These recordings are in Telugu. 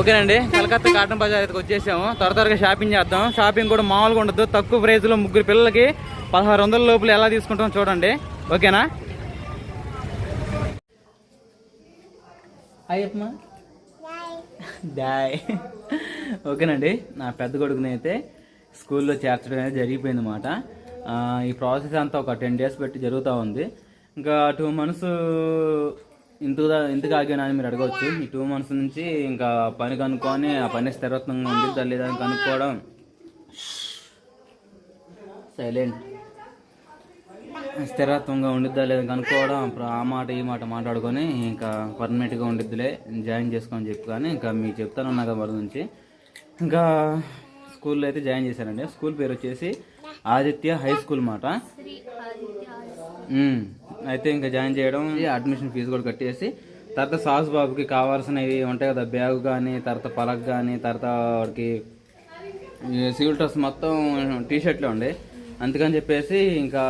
ఓకేనండి కలకత్తా కాటన్ బజార్ అయితే వచ్చేసాము. త్వర త్వరగా షాపింగ్ చేద్దాం. షాపింగ్ కూడా మామూలుగా ఉండదు. తక్కువ ప్రైస్లో ముగ్గురు పిల్లలకి పదహారు వందల లోపల ఎలా తీసుకుంటాం చూడండి. ఓకేనా? అయ్యప్పమా డాయ్ ఓకేనండి నా పెద్ద కొడుకుని అయితే స్కూల్లో చేర్చడం అనేది జరిగిపోయింది అనమాట ఈ ప్రాసెస్ అంతా ఒక టెన్ డేస్ పెట్టి జరుగుతూ ఉంది. ఇంకా టూ మంత్స్ ఇంతకు ఇంతకు ఆగాను అని మీరు అడగవచ్చు. ఈ టూ మంత్స్ నుంచి ఇంకా పని కనుక్కొని ఆ పని స్థిరత్వంగా ఉండిద్దా లేదా అని కనుక్కోవడం. సైలెంట్ స్థిరత్వంగా ఉండిద్దా లేదా కనుక్కోవడం అప్పుడు ఆ మాట ఈ మాట మాట్లాడుకొని ఇంకా పర్మనెంట్గా ఉండిద్దిలే జాయిన్ చేసుకొని చెప్పు కానీ ఇంకా మీకు చెప్తాను ఉన్నా కదా నుంచి. ఇంకా స్కూల్లో అయితే జాయిన్ చేశానండి. స్కూల్ పేరు వచ్చేసి ఆదిత్య హై స్కూల్ మాట. అయితే ఇంకా జాయిన్ చేయడం అడ్మిషన్ ఫీజు కూడా కట్టేసి తర్వాత సాస్ బాబుకి కావాల్సినవి ఉంటాయి కదా బ్యాగ్ కానీ తర్వాత పలక్ కానీ తర్వాత వాడికి సివిల్ డ్రెస్ మొత్తం టీ షర్ట్లో ఉండే. అందుకని చెప్పేసి ఇంకా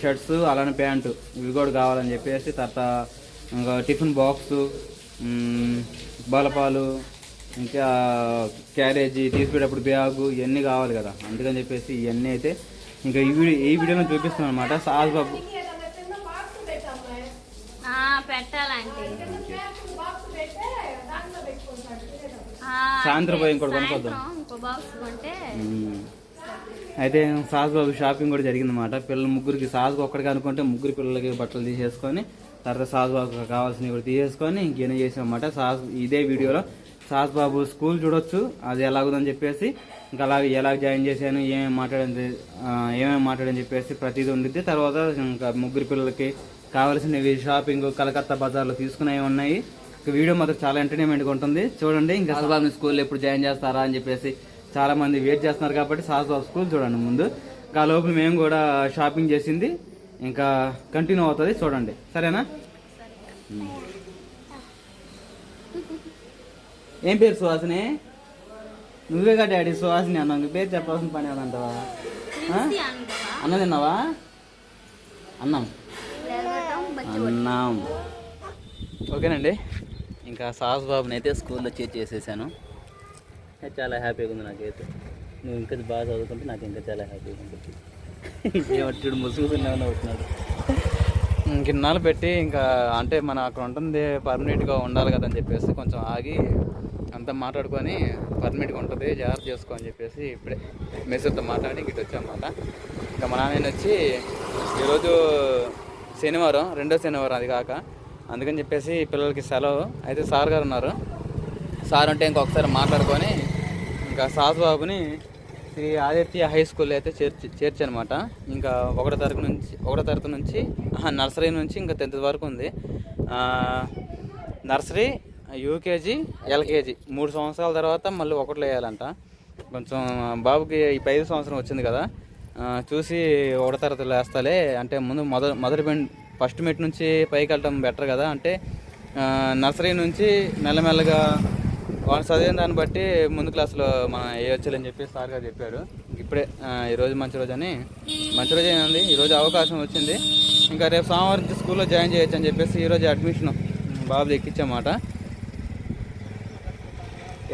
షర్ట్స్ అలానే ప్యాంటు ఇవి కూడా కావాలని చెప్పేసి తర్వాత ఇంకా టిఫిన్ బాక్సు బలపాలు ఇంకా క్యారేజీ తీసుకునేటప్పుడు బ్యాగు ఇవన్నీ కావాలి కదా. అందుకని చెప్పేసి ఇవన్నీ అయితే ఇంకా ఈ వీడియో ఈ వీడియోలో చూపిస్తాను అనమాట సాస్ బాబు పెట్టాలంటే సాయంత్రం పోయి ఇంకోటి కొనుక్కొద్దాం. సాయంత్రం ఇంకో బాక్స్ కొంటే మ్మ్. అయితే సాస్ బాబు షాపింగ్ కూడా జరిగిందన్నమాట. పిల్లలు ముగ్గురికి సాస్ ఒక్కడికి అనుకుంటే ముగ్గురు పిల్లలకి బట్టలు తీసేసుకొని తర్వాత సాస్ బాబుకి కావాల్సినవి కూడా తీసేసుకొని ఇంకేం చేసామన్నమాట సాస్ ఇదే వీడియోలో సాస్ బాబు స్కూల్ చూడొచ్చు అది ఎలాగుందని చెప్పేసి ఇంకా అలాగే ఎలా జాయిన్ చేశాను ఏమేమి మాట్లాడింది ఆ, ఏమేమి మాట్లాడని చెప్పేసి ప్రతిదీ ఉండిద్ది. తర్వాత ఇంకా ముగ్గురు పిల్లలకి కావాల్సినవి షాపింగ్ కలకత్తా బజార్లో తీసుకునేవి ఉన్నాయి. వీడియో మాత్రం చాలా ఎంటర్టైన్మెంట్గా ఉంటుంది చూడండి ఇంకా సాస్ స్కూల్ ఎప్పుడు జాయిన్ చేస్తారా అని చెప్పేసి చాలా మంది వెయిట్ చేస్తున్నారు కాబట్టి బాబు స్కూల్ చూడండి ముందు. ఇంకా ఆ లోపల మేము కూడా షాపింగ్ చేసింది. ఇంకా కంటిన్యూ అవుతుంది. చూడండి. సరేనా. ఏం పేరు సుహాసిని? నువ్వేగా డాడీ సుహాసిని అన్నావు. పేరు చెప్పాల్సిన పని అంటావా? అన్నం తిన్నావా? అన్నం. అన్నాం. ఓకేనండి. ఇంకా సాస్ బాబుని అయితే స్కూల్లో చేర్చి చేసేసాను. చాలా హ్యాపీగా ఉంది నాకైతే. నువ్వు ఇంకా బాగా చదువుకుంటే నాకు ఇంకా చాలా హ్యాపీగా ఉంటుంది ఏమట్టుడు ముసుగుతున్నావు అవుతున్నాడు ఇంకిన్నాళ్ళు పెట్టి ఇంకా అంటే మన అక్కడ ఉంటుంది పర్మనెంట్గా ఉండాలి కదా అని చెప్పేసి కొంచెం ఆగి అంతా మాట్లాడుకొని పర్మనెంట్గా ఉంటుంది జాగ్రత్త చేసుకో అని చెప్పేసి ఇప్పుడే మెసేజ్తో మాట్లాడి ఇంక ఇటు వచ్చామన్నమాట ఇంకా మా నాన్న వచ్చి ఈరోజు శనివారం రెండో శనివారం అది కాక. అందుకని చెప్పేసి పిల్లలకి సెలవు. అయితే సార్ గారు ఉన్నారు. సార్ అంటే ఇంకొకసారి మాట్లాడుకొని ఇంకా సాసుబాబుని శ్రీ ఆదిత్య హై స్కూల్ అయితే చేర్చి చేర్చనమాట. ఇంకా ఒకటో తరగతి నుంచి ఒకటో తరగతి నుంచి నర్సరీ నుంచి ఇంకా టెన్త్ వరకు ఉంది. Nursery UKG LKG. మూడు సంవత్సరాల తర్వాత మళ్ళీ ఒకటి వేయాలంట. కొంచెం బాబుకి ఇప్పుడు ఐదు సంవత్సరం వచ్చింది కదా. చూసి ఒకటో తరగతిలో వేస్తాలే అంటే ముందు మొదటి మొదటి బెండ్ ఫస్ట్ మెట్ నుంచి పైకి వెళ్ళటం బెటర్ కదా. అంటే నర్సరీ నుంచి మెల్లమెల్లగా వాళ్ళు చదివిన దాన్ని బట్టి ముందు క్లాస్లో మనం వేయొచ్చులని చెప్పి సార్ గారు చెప్పారు. ఇప్పుడే ఈరోజు మంచి రోజు అని. మంచి రోజు ఉంది ఈరోజు అవకాశం వచ్చింది. ఇంకా రేపు సోమవారం స్కూల్లో జాయిన్ చేయొచ్చు అని చెప్పేసి ఈరోజు అడ్మిషన్ బాబు ఎక్కించామాట.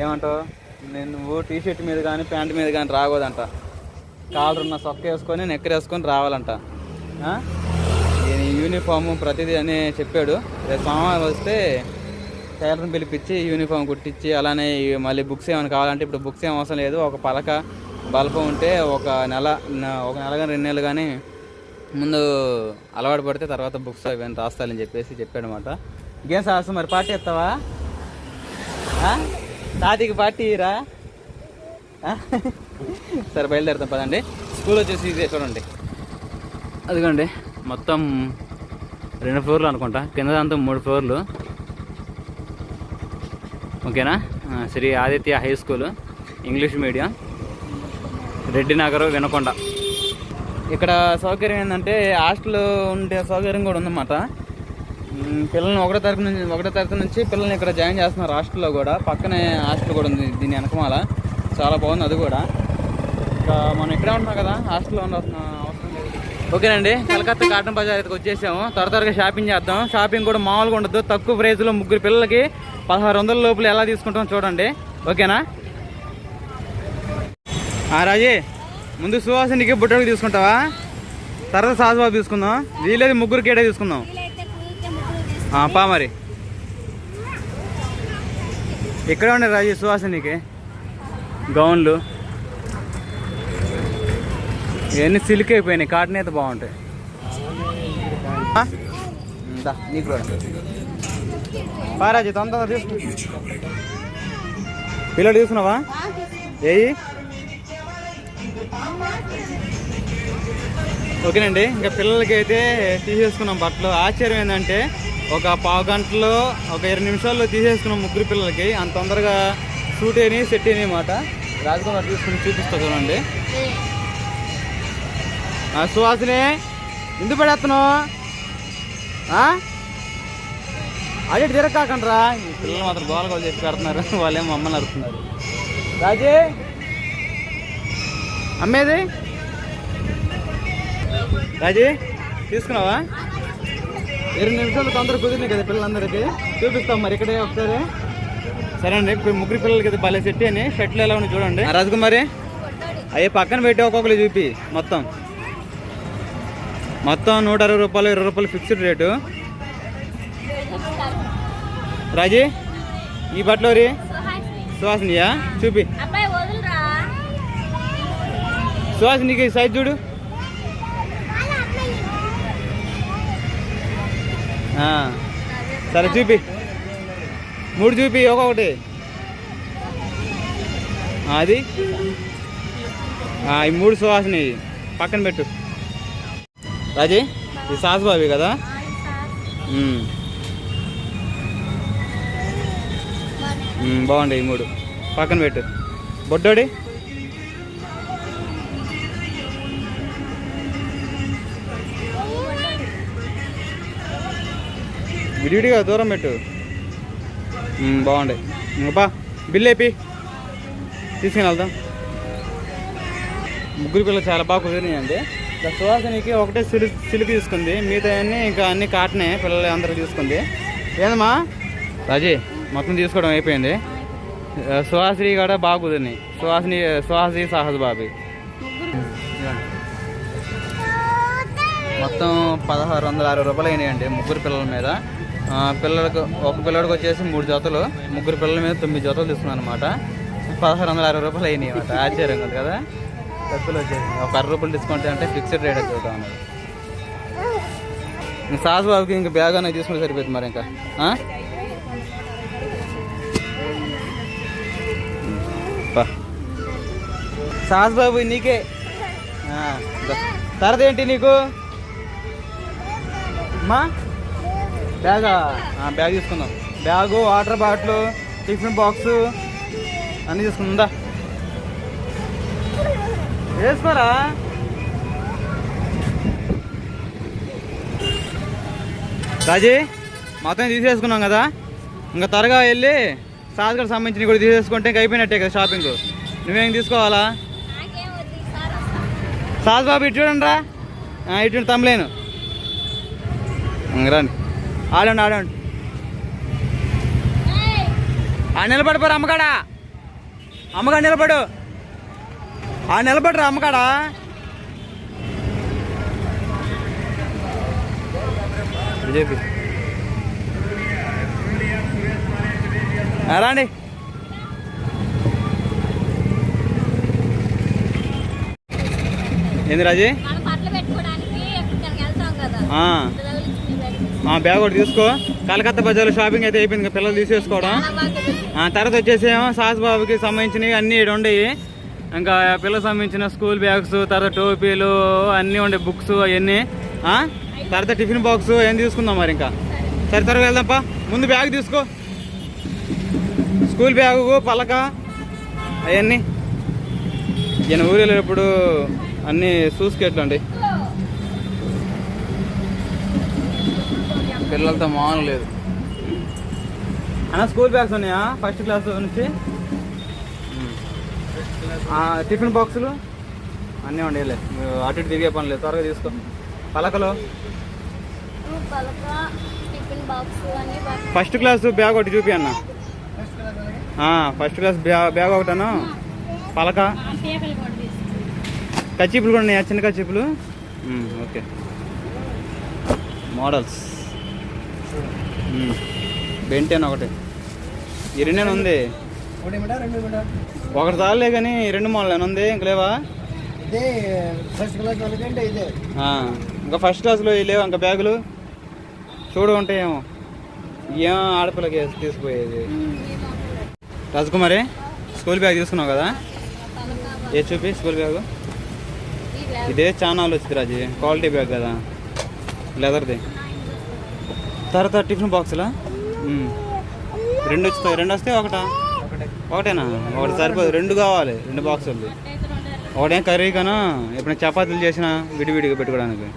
ఏమంటావు? నేను నువ్వు టీ షర్ట్ మీద కానీ ప్యాంట్ మీద కానీ రాకూడదంట. కాలర్ ఉన్న సొక్క వేసుకొని నెక్కర్ వేసుకొని రావాలంట. ఈయన యూనిఫామ్ ప్రతిదీ అని చెప్పాడు. రేపు సోమవారం వస్తే టైలర్ని పిలిపించి యూనిఫామ్ కుట్టించి అలానే మళ్ళీ బుక్స్ ఏమైనా కావాలంటే ఇప్పుడు బుక్స్ ఏం అవసరం లేదు. ఒక పలక బల్బం ఉంటే ఒక నెల ఒక నెల కానీ రెండు నెలలు కానీ ముందు అలవాటు పడితే తర్వాత బుక్స్ అవన్నీ రాస్తాలని చెప్పేసి చెప్పాడు అనమాట ఇంకేం సాహసం? మరి పార్టీ ఇస్తావా ఆ? తాతకి పార్టీ రా సరే బయలుదేరుతాం పదండి. స్కూల్ వచ్చేసి ఇదే చూడండి. అదిగోండి మొత్తం రెండు ఫ్లోర్లు అనుకుంటా. కింద దాంతో మూడు ఫ్లోర్లు. ఓకేనా? Shri Aditya high school English medium. Reddy Nagar Vinukonda. ఇక్కడ సౌకర్యం ఏంటంటే హాస్టల్ ఉండే సౌకర్యం కూడా ఉందన్నమాట. పిల్లల్ని ఒకటో తరగతి నుంచి ఒకటో తరగతి నుంచి పిల్లల్ని ఇక్కడ జాయిన్ చేస్తున్నారు హాస్టల్లో కూడా. పక్కనే హాస్టల్ కూడా ఉంది దీని వెనకమాల. చాలా బాగుంది అది కూడా. ఇంకా మనం ఇక్కడే ఉంటున్నాం కదా హాస్టల్లో ఉండాల్సిన అవసరం లేదు. ఓకేనండి కలకత్తా కాటన్ బజార్ అయితే వచ్చేసాము. త్వర త్వరగా షాపింగ్ చేద్దాం. షాపింగ్ కూడా మామూలుగా ఉండదు. తక్కువ ప్రైస్లో ముగ్గురు పిల్లలకి పదహారు వందల లోపల ఎలా తీసుకుంటాం చూడండి. ఓకేనా? ఆ, రాజీ ముందు సువాసనికి బుట్టడికి తీసుకుంటావా? తర్వాత సాసుబాబు తీసుకుందాం. వీలేదు ముగ్గురు కేటే తీసుకుందాం. పా మరి. ఇక్కడ ఉండే రాజీ సువాసనికి గౌన్లు. ఇవన్నీ సిల్క్ అయిపోయినాయి కాటన్ అయితే బాగుంటాయి. నీకు కూడా. పారాజీ తొందరగా తీసుకు. పిల్లలు తీసుకున్నావా? ఏయి. ఓకేనండి ఇంకా పిల్లలకి అయితే తీసేసుకున్నాం బట్టలు. ఆశ్చర్యం ఏంటంటే ఒక పావు గంటలో ఒక ఇరవై నిమిషాల్లో తీసేసుకున్నాం ముగ్గురు పిల్లలకి. అంత తొందరగా సూట్ అయినాయి సెట్ అయినాయి మాట రాజకుమార్ తీసుకుని చూపిస్తా చూడండి. సుహాసిని ఎందుకు పడేస్తున్నావు ఆ? అదే తిరగకాకండ్రా ఈ పిల్లలు మాత్రం గోల గోల చేసి పెడుతున్నారు. వాళ్ళేమో మమ్మల్ని అడుగుతున్నారు రాజీ! అమ్మేది? రాజీ తీసుకున్నావా? ఇరవై నిమిషాలు తొందర కుదిరినాయి కదా పిల్లలందరికీ. చూపిస్తాం మరి ఇక్కడే ఒకసారి. సరే అండి ముగ్గురు పిల్లలకి అయితే భలే సెట్టి అని షర్ట్లు ఎలా ఉన్నాయి చూడండి. రాజకుమారి అవి పక్కన పెట్టి ఒక్కొక్కరు చూపి మొత్తం. మొత్తం నూట అరవై రూపాయలు ఇరవై రూపాయలు ఫిక్స్డ్ రేటు రాజీ ఈ బట్టలు రీ సుహాసినియా? చూపి. సుహాసినికి సైజ్ చూడు. సరే చూపి. మూడు చూపి ఒక్కొక్కటి అది. ఈ మూడు సువాసిని పక్కన పెట్టు. రాజీ ఇది సాస్ బాబీ కదా? బాగుంటాయి ఈ మూడు. పక్కన పెట్టు. బొడ్డోడి? విడివిడిగా దూరం పెట్టు. బాగుంటాయి ఇంకా బిల్ అయిపోయి తీసుకుని వెళ్దాం ముగ్గురు పిల్లలు చాలా బాగా కుదిరినాయండి. సువాసనికి ఒకటే సిల్క్ సిల్క్ తీసుకుంది. మిగతా అన్నీ ఇంకా అన్ని కాటనే పిల్లలు అందరూ తీసుకుంది. ఏందమ్మా? రాజీ. మొత్తం తీసుకోవడం అయిపోయింది. సుహాసిని కూడా బాగా కుదిరినాయి సుహాసిని సుహాసి సాహస్ బాబీ. మొత్తం పదహారు వందల అరవై రూపాయలు అయినాయండి ముగ్గురు పిల్లల మీద. పిల్లలకు ఒక పిల్లడికి వచ్చేసి మూడు జతలు. ముగ్గురు పిల్లల మీద తొమ్మిది జతలు తీసుకున్నాను అనమాట పదహారు వందల అరవై రూపాయలు అయినాయి అనమాట ఆశ్చర్యం కదా? తక్కువలో ఒక అరవై రూపాయలు డిస్కౌంట్ అంటే ఫిక్స్డ్ రేట్ చూద్దాం అన్నది. సాస్ బాబుకి ఇంకా బ్యాగ్ అనేది తీసుకుంటే సరిపోతుంది మరి ఇంకా. సాస్ బాబు నీకే. ఆ, తర్వాత ఏంటి నీకు? అమ్మా బ్యాగా? బ్యాగ్ తీసుకుందాం. Bag water bottle tiffin box అన్నీ తీసుకుందా. వేసుకోరా? రాజీ మొత్తం తీసేసుకున్నాం కదా? ఇంకా త్వరగా వెళ్ళి సాస్గడ్ సంబంధించిన కూడా తీసేసుకుంటే ఇంకా అయిపోయినట్టే కదా షాపింగ్ నువ్వేం తీసుకోవాలా? నాకేం బాబు ఇటు చూడండి రా. ఇటు తమ్ములేను. రండి. ఆడండి ఆడండి. ఆ నిలబడిపోరు అమ్మగాడా అమ్మగాడు నిలబడు. ఆ నిలబడరు అమ్మకాడా? రండి. ఏంది రాజీ? బ్యాగ్ ఒకటి తీసుకో. కలకత్తా బజార్లో షాపింగ్ అయితే అయిపోయింది. పిల్లలు తీసేసుకోవడం. తర్వాత వచ్చేసి ఏమో సాస్ బాబుకి సంబంధించినవి అన్నీ ఉండేవి ఇంకా పిల్లలకు సంబంధించిన స్కూల్ బ్యాగ్స్ తర్వాత టోపీలు అన్నీ ఉండే బుక్స్ అవన్నీ తర్వాత టిఫిన్ బాక్స్ ఏం తీసుకుందాం మరి ఇంకా. సరే త్వరగా వెళ్దాంపా ముందు బ్యాగ్ తీసుకో. స్కూల్ బ్యాగు పలక అవన్నీ. ఈయన ఊరు వెళ్ళేటప్పుడు అన్నీ చూసుకెట్లండి పిల్లలతో మామూలు లేదు. అన్న స్కూల్ బ్యాగ్స్ ఉన్నాయా? ఫస్ట్ క్లాస్ నుంచి? టిఫిన్ బాక్సులు అన్నీ ఉండేలే అటు ఇటు తిరిగే పని లేదు త్వరగా తీసుకో. పలకలు? ఫస్ట్ క్లాస్ బ్యాగ్ ఒకటి చూపి అన్న. ఫస్ట్ క్లాస్ బ్యా- బ్యాగ్ అన్న పలక? కచ్చిపులు కూడా ఉన్నాయా? చిన్న కచ్చిపులు? ఓకే. మోడల్స్. మ్మ్. బెంటెన్ ఒకటి. ఈ ఉంది? ఒకటి చాలే కానీ రెండు మోడల్ ఏమైనా ఉంది ఇంక లేవా? ఇంకా ఫస్ట్ క్లాస్లో లేవు ఇంకా బ్యాగులు? చూడు ఉంటాయేమో. ఏం ఆడపిల్లకి తీసుకుపోయేది. రాజకుమారి స్కూల్ బ్యాగ్ తీసుకున్నావు కదా? ఏ చూపి స్కూల్ బ్యాగ్? ఇదే చాలా వచ్చింది రాజీ. క్వాలిటీ బ్యాగ్ కదా. లెదర్ది. తర్వాత టిఫిన్ బాక్సులా. రెండు వచ్చుతాయి రెండు వస్తే ఒకటే? ఒకటేనా? ఒకటి సరిపోదు. రెండు కావాలి. రెండు బాక్సులు. ఒకటేం కర్రీ కన్నా ఎప్పుడైనా చపాతీలు చేసినా విడివిడిగా పెట్టుకోవడానికి?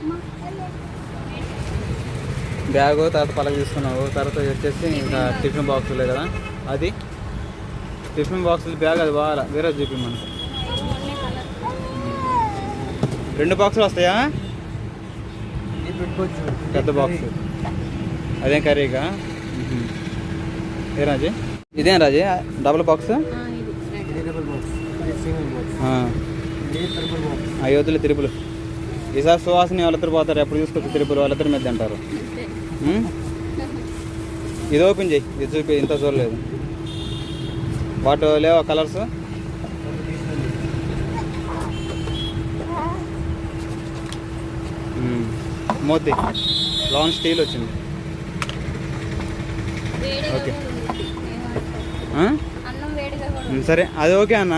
బ్యాగు తర్వాత పలక తీసుకున్నావు. తర్వాత వచ్చేసి ఇంకా టిఫిన్ బాక్సులే కదా. అది? టిఫిన్ బాక్సులు బ్యాగ్ అది బాగా వేరే చూపి మనకు రెండు బాక్సులు వస్తాయా? పెద్ద బాక్స్. అదేం కర్రీగా. ఏ రాజీ? ఇదేం రాజీ? డబుల్ బాక్స్ ఇది డబుల్ బాక్స్ ఇది సింగిల్ బాక్స్ ఇది ట్రిపుల్ బాక్స్ అయోధ్యలు తిరుపులు. ఈసారి సువాసిని వాళ్ళిద్దరు పోతారు. ఎప్పుడు తీసుకొచ్చి తిరుపులు వాళ్ళిద్దరి మీద అంటారు ఇది ఓపెన్ చేయి. ఇది చూపి ఇంత చూడలేదు. వాటి లేవా కలర్స్? మోతి. లాంగ్ స్టీల్ వచ్చింది. ఓకే. కూడా ఉంది. ఆ? అన్నం వేడిగా కూడా ఉమ్, సరే అది ఓకే అన్న.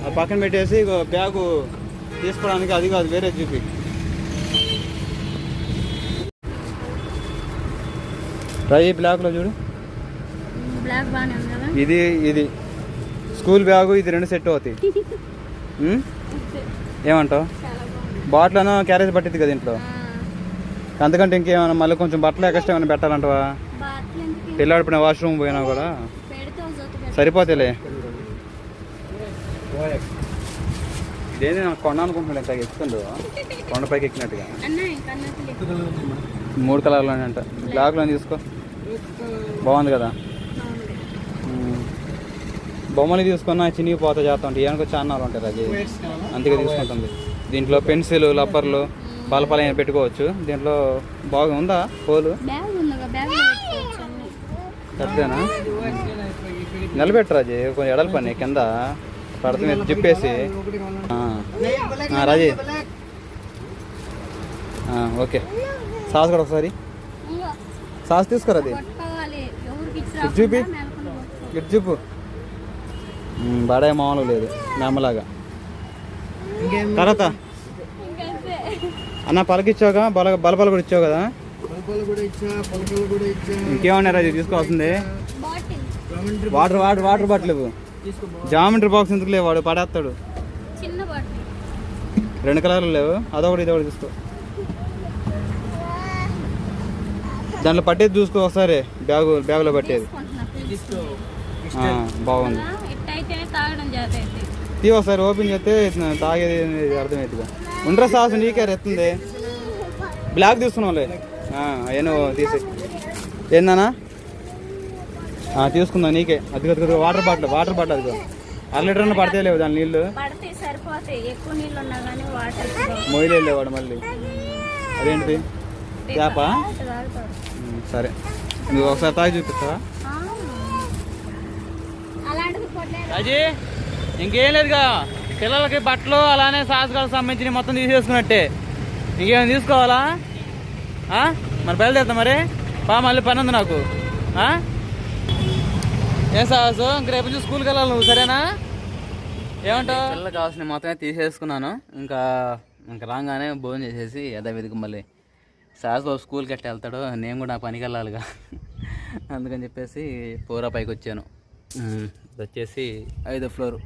అది పక్కన పెట్టేసి బ్యాగు తీసుకోవడానికి అది కాదు వేరే చూపి ట్రై బ్లాక్లో చూడు. ఇది ఇది స్కూల్ బ్యాగు ఇది రెండు సెట్ అవుతాయి? ఏమంటావు? చాలా బాగుంది. బాటిల్ క్యారేజ్ పట్టింది కదా ఇంట్లో? ఆ, అంతకంటే ఇంకేమైనా మళ్ళీ కొంచెం బట్టలు ఎక్స్ట్రా ఏమైనా పెట్టాలంటవా? పిల్లాడిపోయిన వాష్రూమ్ పోయినా కూడా పెడితే ఒక జొత్తు పెట్టు. సరిపోతేలే. ఇదేంటి నాకు కొండ అనుకుంటున్నాడు ఇంత ఎక్కుతుండు కొండపైకి ఎక్కినట్టుగా మూడు కలర్లోనే అంట. బ్లాక్లో తీసుకో. బాగుంది కదా. బొమ్మలు తీసుకున్నా చినిగి పోతా చేస్తా ఉంటాయి. ఏమనుకో చాన్నాలు ఉంటాయి అది అందుకే తీసుకుంటుంది. దీంట్లో పెన్సిల్ రబ్బర్లు బలపాలు పెట్టుకోవచ్చు. దీంట్లో బాగా ఉందా హోలు బ్యాగ్ నిలబెట్టరా రాజీ కొంచెం ఎడల పని కింద పడుతుంది. ఆ, రాజీ. ఆ, ఓకే. సాస్ కూడా ఒకసారి. సాస్ తీసుకోరా అది? చూపి. ఇటు చూపు. బడాయి మామూలు లేదు. మేమలాగా. ఇంకేం? తర్వాత? అన్న పలకిచ్చావుగా బల బలపల కూడా ఇచ్చావు కదా? పలకలు కూడా ఇచ్చా పలకలు కూడా ఇచ్చా. ఇంకేమన్నా రాజీ? తీసుకోవాల్సింది. వాటర్ వాటర్ వాటర్ బాటిల్ ఇవ్వు. తీసుకో జామెంట్రీ బాక్స్ ఎందుకు లేవు? వాడు పడేస్తాడు. చిన్న బాటిల్. రెండు కలర్లు లేవు. అదొకటి ఇదొకటి తీసుకో. దాంట్లో పట్టేది చూసుకో ఒకసారి. బ్యాగు బ్యాగులో పట్టేది. బాగుంది. తీ ఒకసారి ఓపెన్ చేస్తే తాగేది అనేది అర్థమవుతుందిగా ఉండరా సాసు నీకే ఎత్తుంది బ్లాక్ తీసుకున్నావులే. అవన్నీ తీసి ఏందన్నా తీసుకుందాం నీకే. అది అది వాటర్ బాటిల్ వాటర్ బాటిల్ అదిగో. అర లీటర్ అన్న పడితే లేవు దాని నీళ్ళు. పడితే సరిపోతాయి. ఎక్కువ నీళ్ళు ఉన్నా కానీ వాటర్ మొయ్యలే వాడు మళ్ళీ. అదేంటిది? చేపా సరే. నువ్వు ఒకసారి తాగి చూపిస్తావా? అలాంటిది కొట్టలేదు. రాజీ ఇంకేం లేదుగా. పిల్లలకి బట్టలు అలానే సాసుగాలకు సంబంధించి మొత్తం తీసేసుకున్నట్టే. ఇంకేమైనా తీసుకోవాలా? ఆ? మరి బయలుదేరుతా మరి? బా మళ్ళీ పని ఉంది నాకు. ఆ? ఏం సాసు ఇంక రేపు నుంచి స్కూల్కి వెళ్ళాలి నువ్వు సరేనా? ఏమంటావు? పిల్లలకు కావాల్సిన మొత్తమే తీసేసుకున్నాను. ఇంకా ఇంకా రాగానే భోజనం చేసేసి యథావిధిగా మళ్ళీ. బాబు స్కూల్కి ఎట్లా వెళ్తాడో నేను కూడా నా పనికి వెళ్ళాలిగా. అందుకని చెప్పేసి పూరా పైకి వచ్చాను. ఇది వచ్చేసి ఐదో ఫ్లోర్.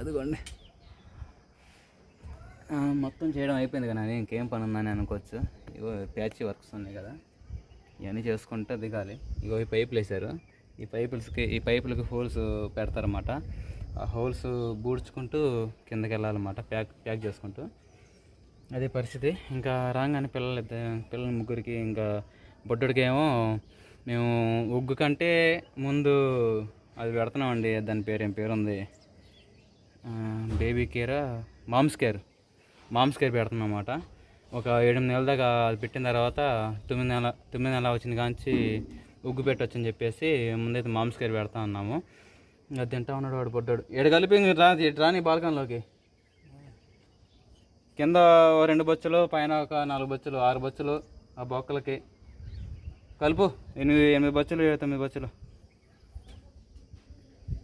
అదిగోండి మొత్తం చేయడం అయిపోయింది కదా ఇంకేం పని ఉందని అనుకోవచ్చు. ఇగో ప్యాచ్ వర్క్స్ ఉన్నాయి కదా. ఇవన్నీ చేసుకుంటే దిగాలి. ఇగో ఈ పైపులు వేసారు ఈ పైపుల్స్కి ఈ పైపులకి హోల్స్ పెడతారన్నమాట. ఆ హోల్స్ బూడ్చుకుంటూ కిందకి వెళ్ళాలన్నమాట ప్యాక్ ప్యాక్ చేసుకుంటూ. అదే పరిస్థితి. ఇంకా రాగానే పిల్లలు పిల్లల ముగ్గురికి ఇంకా బొడ్డుడికి ఏమో మేము ఉగ్గు కంటే ముందు అది పెడుతున్నామండి దాని పేరు ఏం పేరు ఉంది బేబీ కేరా మామ్స్ కేర్. మామ్స్ కేర్ పెడుతున్నాం అన్నమాట ఒక ఏడు నెలల దాకా అది పెట్టిన తర్వాత తొమ్మిది నెల తొమ్మిది నెల వచ్చింది కాంచి ఉగ్గు పెట్టొచ్చని చెప్పేసి ముందైతే మామ్స్ పెడతా ఉన్నాము. ఇంకా తింటా ఉన్నాడు వాడు పొడ్డాడు. ఎడ కలిపి రా రాని బాల్కన్లోకి. కింద ఓ రెండు బొచ్చులు పైన ఒక నాలుగు బొచ్చులు ఆరు బొచ్చులు ఆ బొక్కలకి. కలుపు ఎనిమిది ఎనిమిది బొచ్చులు తొమ్మిది బొచ్చులు.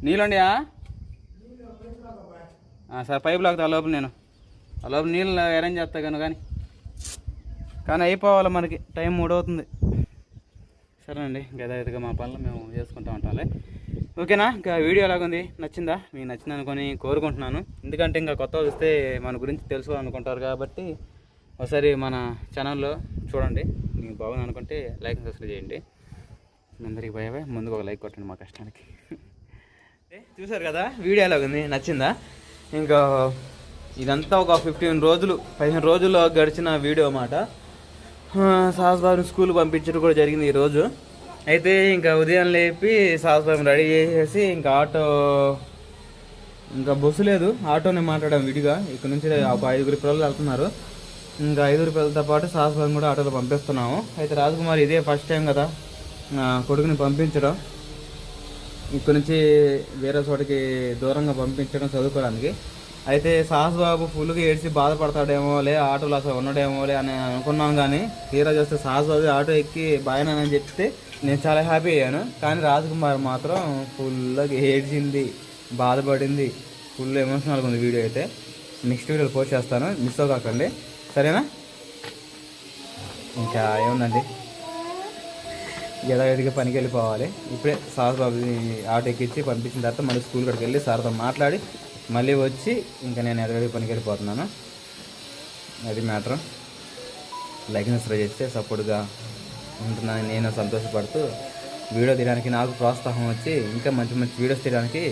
నీళ్ళండియా సరే పైపు లాగుతా ఆ లోపల నేను. ఆ లోపల నీళ్ళు అరేంజ్ చేస్తా కానీ కానీ. కానీ అయిపోవాలి మనకి టైం మూడవుతుంది. సరేనండి గదాయితీగా మా పనులు మేము చేసుకుంటా ఉంటాంలే. ఓకేనా? ఇంకా వీడియో ఎలాగుంది? నచ్చిందా? మీకు నచ్చింది అనుకొని కోరుకుంటున్నాను. ఎందుకంటే ఇంకా కొత్త వస్తే మన గురించి తెలుసుకోవాలనుకుంటారు కాబట్టి ఒకసారి మన ఛానల్లో చూడండి. మీకు బాగుంది అనుకుంటే లైక్ సబ్స్క్రైబ్ చేయండి. అందరికి అందరికీ భయ ముందుకు ఒక లైక్ కొట్టండి మా కష్టానికి. చూసారు కదా? వీడియో ఎలాగుంది? నచ్చిందా? ఇంకా ఇదంతా ఒక ఫిఫ్టీన్ రోజులు పదిహేను రోజుల్లో గడిచిన వీడియో అన్నమాట. సాహస్ బాబుని స్కూల్ పంపించడం కూడా జరిగింది ఈరోజు. అయితే ఇంకా ఉదయం లేపి సాహస్ బాబుని రెడీ చేసేసి ఇంకా ఆటో ఇంకా బస్సు లేదు. ఆటోనే మాట్లాడాం విడిగా. ఇక్కడ నుంచి ఒక ఐదుగురు పిల్లలు వెళ్తున్నారు. ఇంకా ఐదుగురు పిల్లలతో పాటు సాహస్ బాబుని కూడా ఆటోలో పంపిస్తున్నాము. అయితే రాజకుమార్ ఇదే ఫస్ట్ టైం కదా కొడుకుని పంపించడం. ఇక్కడ నుంచి వేరే చోటికి దూరంగా పంపించడం చదువుకోవడానికి. అయితే సాహస్ బాబు ఫుల్గా ఏడ్చి బాధపడతాడేమో లే ఆటోలో అసలు ఉండడేమో లే అని అనుకున్నాం కానీ తీరా చూస్తే సాహస్ బాబు ఆటో ఎక్కి బాగానని చెప్తే నేను చాలా హ్యాపీ అయ్యాను. కానీ రాజకుమార్ మాత్రం ఫుల్గా ఏడ్చింది బాధపడింది ఫుల్ ఎమోషనల్గా ఉంది వీడియో అయితే. నెక్స్ట్ వీడియోలో పోస్ట్ చేస్తాను. మిస్ అవ్వకండి. సరేనా? ఇంకా ఏముందండి? యథావిధిగా పనికి వెళ్ళిపోవాలి ఇప్పుడే సార్ బాబుని ఆటో ఎక్కించి పంపించిన తర్వాత మళ్ళీ స్కూల్ కాడికి వెళ్ళి సార్తో మాట్లాడి మళ్ళీ వచ్చి ఇంకా నేను ఎదగడి పనికి వెళ్ళిపోతున్నాను అది మ్యాటర్. లైక్ సబ్స్క్రైబ్ చేస్తే సపోర్ట్గా ఉంటుందని నేను సంతోషపడుతూ వీడియో తీయడానికి నాకు ప్రోత్సాహం వచ్చి ఇంకా మంచి మంచి వీడియోస్ తీయడానికి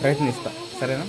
ప్రయత్నిస్తాను సరేనా?